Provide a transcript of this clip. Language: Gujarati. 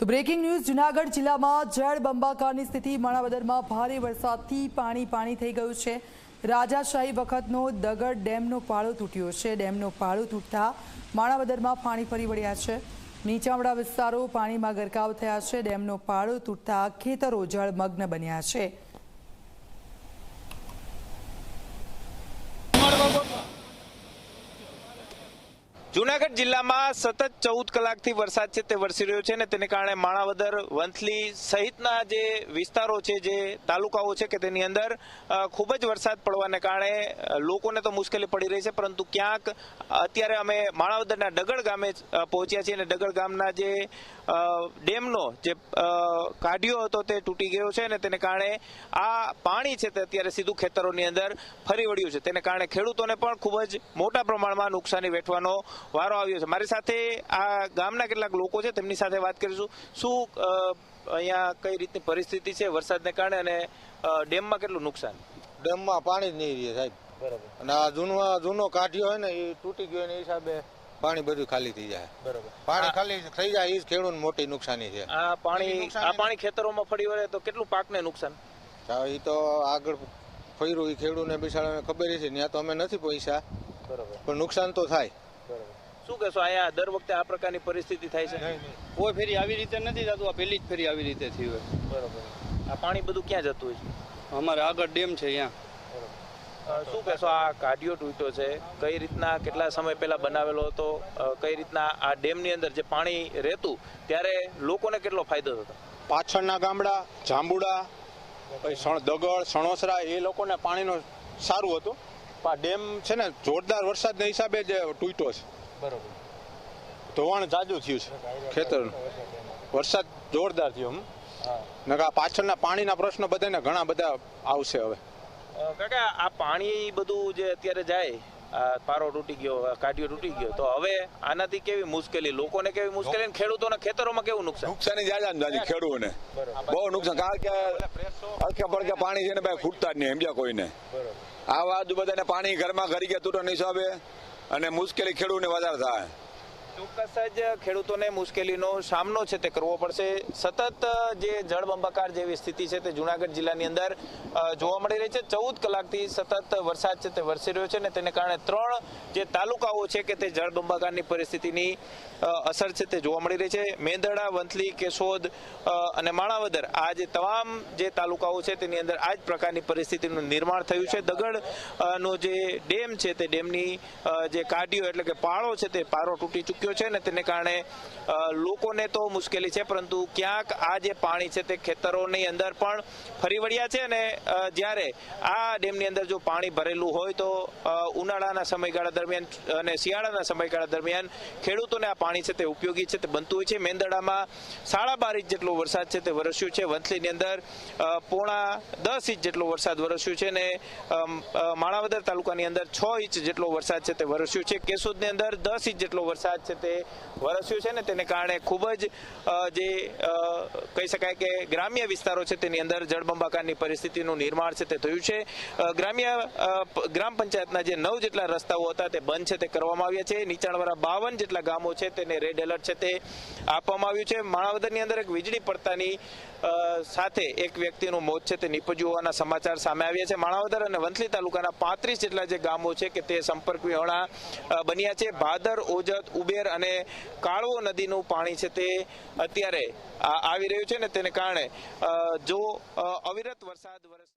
તો બ્રેકિંગ ન્યૂઝ જુનાગઢ જિલ્લામાં જળ બંબાકારની સ્થિતિ, માણાવદરમાં ભારે વરસાદથી પાણી પાણી થઈ ગયું છે. રાજાશાહી વખતનો દગડ ડેમનો પાળો તૂટ્યો છે. ડેમનો પાળો તૂટતા માણાવદરમાં પાણી ફરી વળ્યા છે. નીચાવડા વિસ્તારો પાણીમાં ગરકાવ થયા છે. ડેમનો પાળો તૂટતા ખેતરો જળમગ્ન બન્યા છે. જુનાગઢ જિલ્લામાં સતત ચૌદ કલાકથી વરસાદ છે તે વરસી રહ્યો છે અને તેને કારણે માણાવદર, વંથલી સહિતના જે વિસ્તારો છે, જે તાલુકાઓ છે કે તેની અંદર ખૂબ જ વરસાદ પડવાને કારણે લોકોને તો મુશ્કેલી પડી રહી છે, પરંતુ ક્યાંક અત્યારે અમે માણાવદરના ડગડ ગામે પહોંચ્યા છીએ અને ડગડ ગામના જે ડેમનો જે કાઢ્યો હતો તે તૂટી ગયો છે અને તેને કારણે આ પાણી છે તે અત્યારે સીધું ખેતરોની અંદર ફરી વળ્યું છે. તેને કારણે ખેડૂતોને પણ ખૂબ જ મોટા પ્રમાણમાં નુકસાની વેઠવાનો વારો આવ્યો છે. મારી સાથે આ ગામના કેટલાક લોકો છે તેમની સાથે વાત કરીશું. શું અહીંયા કઈ રીતની પરિસ્થિતિ છે વરસાદને કારણે અને ડેમમાં કેટલું નુકસાન? ડેમમાં પાણી જ નહીં રહે સાહેબ. બરાબર. અને આ જૂનો જૂનો કાઢ્યો હોય ને એ તૂટી ગયો ને એ હિસાબે પાણી બધું ખાલી થઈ જાય. બરાબર. પાણી ખાલી થઈ જાય એ જ ખેડૂત મોટી નુકસાની છે. આ પાણી આ પાણી ખેતરોમાં ફરી વળે તો કેટલું પાકને નુકસાન? એ તો આગળ ફર્યું એ ખેડૂતને બિચારાને ખબર છે ત્યાં તો અમે નથી પૈસા બરાબર. પણ નુકસાન તો થાય. શું કહેશો અહીંયા દર વખતે આ પ્રકારની પરિસ્થિતિ થાય છે? કોઈ ફેરી આવી રીતે નથી થતું આ પહેલી જ ફેરી આવી રીતે થયું હોય. બરાબર. આ પાણી બધું ક્યાં જતું હોય છે? અમારે આગળ ડેમ છે અહીંયા. અ, શું કહેશો આ કાઢિયો તૂટ્યો છે કઈ રીતના કેટલા સમય પહેલા બનાવેલો હતો કઈ રીતના આ ડેમની અંદર જે પાણી રહેતું ત્યારે લોકોને કેટલો ફાયદો થતો? પાછળના ગામડા જાંબુડા પછી સણ દગડ સણોસરા એ લોકોને પાણીનો સારું હતું. આ ડેમ છે ને જોરદાર વરસાદના હિસાબે જ તૂટ્યો છે. બરોબર. ધોવાણ જાજુ થયું છે ખેતરનું. વરસાદ જોરદાર થયો હમ. નકા પાછળના પાણીના પ્રશ્નો બધાને ઘણા બધા આવશે હવે. કાકા આ પાણી બધું જે અત્યારે જાય પારો તૂટી ગયો કાઢ્યો તૂટી ગયો. તો હવે આનાથી કેવી મુશ્કેલી? લોકોને કેવી મુશ્કેલી ખેડૂતોના ખેતરોમાં કેવું નુકસાન? નુકસાની જાજા જાજી ખેડૂતોને બહુ નુકસાન કારણ કે હલકે પડકે પાણી છે ને ભાઈ ખૂટતા જ નહીં સમજ્યા કોઈને? આ વાત બધાને પાણી ઘરમાં ઘરી ગયા તૂટો હિસાબે અને મુશ્કેલી ખેડૂતને વધારે થાય. ચોક્કસ જ ખેડૂતોને મુશ્કેલીનો સામનો છે તે કરવો પડશે. સતત જે જળબંબાકાર જેવી સ્થિતિ છે તે જુનાગઢ જિલ્લાની અંદર જોવા મળી રહી છે. ચૌદ કલાકથી સતત વરસાદ છે તે વરસી રહ્યો છે ને તેને કારણે ત્રણ જે તાલુકાઓ છે કે તે જળબંબાકારની પરિસ્થિતિની અસર છે તે જોવા મળી રહી છે. મેંદરડા વંથલી, કેશોદ અને માણાવદર આ જે તમામ જે તાલુકાઓ છે તેની અંદર આ જ પ્રકારની પરિસ્થિતિનું નિર્માણ થયું છે. દગડ નો જે ડેમ છે તે ડેમની જે કાઢીઓ એટલે કે પાળો છે તે પારો તૂટી ચૂક્યો છે ને તેને કારણે લોકોને તો મુશ્કેલી છે, પરંતુ ક્યાંક આ જે પાણી છે તે ખેતરોની અંદર પણ ફરી વળ્યા છે અને જ્યારે આ ડેમની અંદર જો પાણી ભરેલું હોય તો ઉનાળાના સમયગાળા દરમિયાન અને શિયાળાના સમયગાળા દરમિયાન ખેડૂતોને આ પાણી છે તે ઉપયોગી છે, તે બનતું હોય છે. મેંદડામાં સાડા બાર ઇંચ જેટલો વરસાદ છે તે વરસ્યું છે. વંથલીની અંદર પોણા દસ ઇંચ જેટલો વરસાદ વરસ્યું છે અને માણાવદર તાલુકાની અંદર છ ઇંચ જેટલો વરસાદ છે તે વરસ્યું છે. કેશોદની અંદર દસ ઇંચ જેટલો વરસાદ છે તે વરસ્યું છે ને તેને કારણે ખૂબ જ જે કહી શકાય કે ગ્રામ્ય વિસ્તારો છે તેની અંદર જળબંબાકારની પરિસ્થિતિનું નિર્માણ છે તે થયું છે. ગ્રામ્ય ગ્રામ પંચાયતના જે નવ જેટલા રસ્તાઓ હતા તે બંધ છે તે કરવામાં આવ્યા છે. નીચાણવાળા બાવન જેટલા ગામો છે તેને રેડ એલર્ટ છે તે આપવામાં આવ્યું છે. માણાવદરની અંદર એક વીજળી પડતાની સાથે એક વ્યક્તિનું મોત છે તે નીપજ્યું હોવાના સમાચાર સામે આવ્યા છે. માણાવદર અને વંથલી તાલુકાના પાંત્રીસ જેટલા જે ગામો છે કે તે સંપર્ક વિહોણા બન્યા છે. ભાદર, ઓજત, ઉબેર અને કાળવો નદીનું પાણી છે તે અત્યારે આવી રહ્યું છે ને તેને કારણે જો અવિરત વરસાદ વરસે